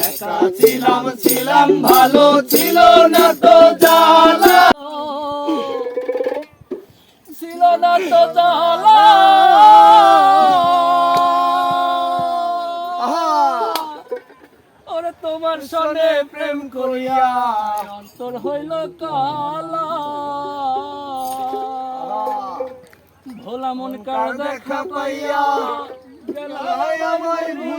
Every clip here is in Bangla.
একা ছিলাম ছিলাম ভালো ছিল না তো জ্বালা। ছিল না তো জ্বালা। ওরে তোমার সনে প্রেম করিয়া অন্তর হইল কালা। ভোলা মন কার দেখা পাইয়া আমায় তুই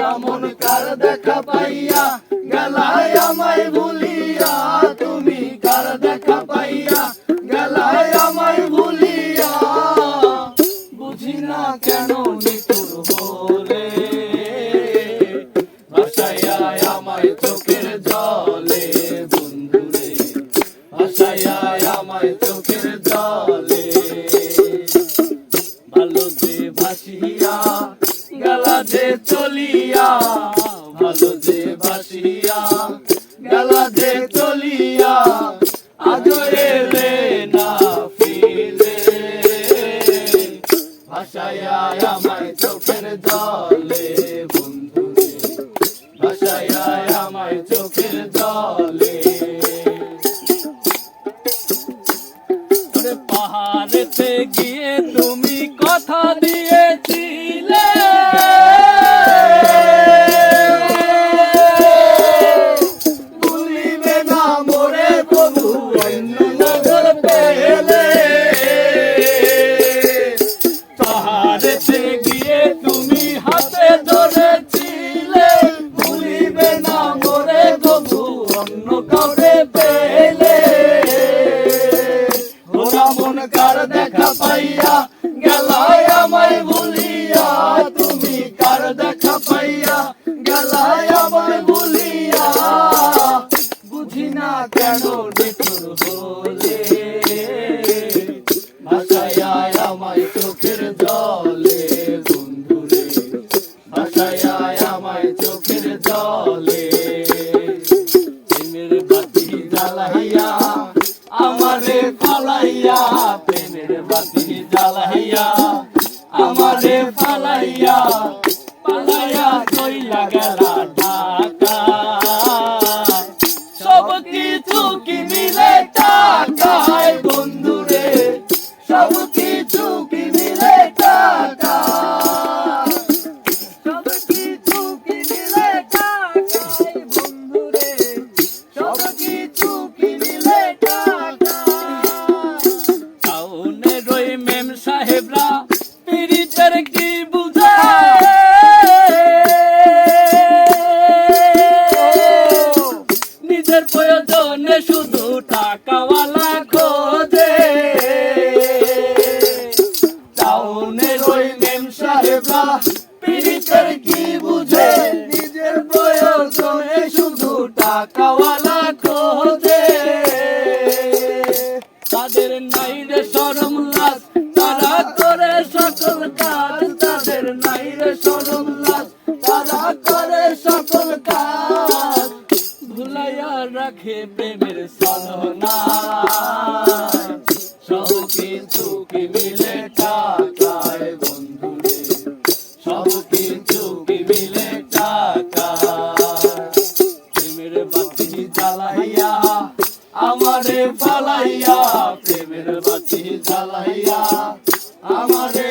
ভোলা মন কার দেখা পাইয়া? গেলায় আমায় ভুলিয়া তুমি কার দেখা পাইয়া? গেলায় আমায় ভুলিয়া। বুঝি না কেন নিতুর হলে? ভাসাইয়া আমায় চোখের জলে, বন্ধুরে। ভাসাইয়া আমায় চোখের জলে। ভালো যে গেলা চলিয়া, ভালো যে ভাসিয়া গেলা যে চলিয়া এলে না ভাসাইয়া আমায় চোখের জলে পাহাড়েতে গিয়ে তুমি কথা দিয়েছিলে কার দেখা পাইয়া গেলায় আমায় ভুলিয়া। তুমি কার দেখা পাইয়া গেলায় আমায় ভুলিয়া। বুঝি না কেন নিঠুর হলে। ভাসাইয়া আমায় চোখের জলে, বন্ধুরে। ভাসাইয়া আমায় চোখের জলে। আমারে ফালাইয়া প্রেমের বাতি জ্বালাইয়া আমারে ফালাইয়া পালাইয়া কইলা গেলা। টাকাওয়ালা খোঁজে। তাদের নাই রে সরম লাস তারা করে সকল কাজ। তাদের নাই রে সরম লাস তারা করে সকল কাজ। ভুলাইয়া রাখে প্রেমের আমাদের